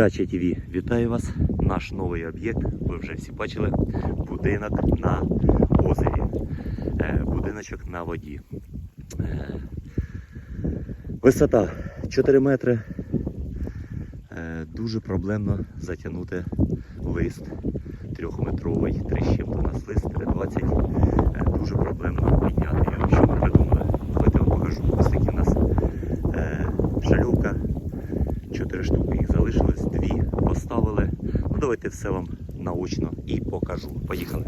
Дача ТВ, вітаю вас. Наш новий об'єкт, ви вже всі бачили, будинок на озері. Е, Будиночок на воді. Е, Висота 4 метри. Е, Дуже проблемно затягнути лист трьохметровий, 3 з чим-то у нас лист 3,20. Е, Дуже проблемно підняти його. Що ми придумали? Давайте я вам покажу. Ось такі у нас е, шальовка. Чотири штуки їх залишилось, дві поставили. Ну давайте все вам наочно і покажу. Поїхали.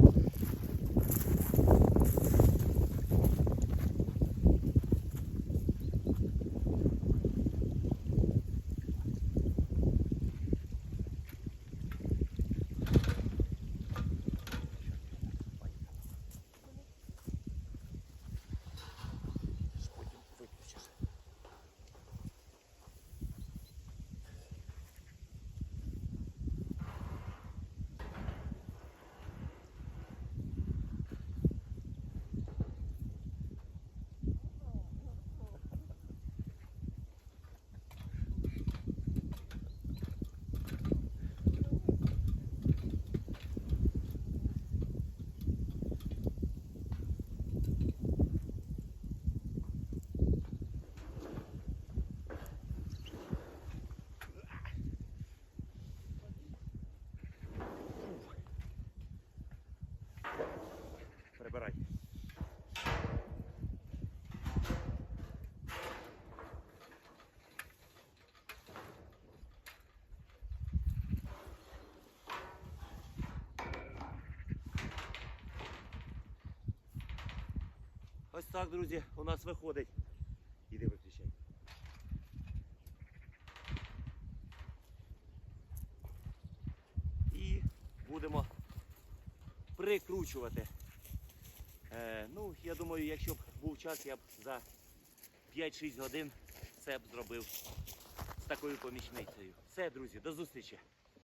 Прибирай. Ось так, друзі, у нас виходить. Іди виключай. І будемо прикручувати. Е, ну, я думаю, якщо б був час, я б за 5-6 годин це б зробив з такою помічницею. Все, друзі, до зустрічі.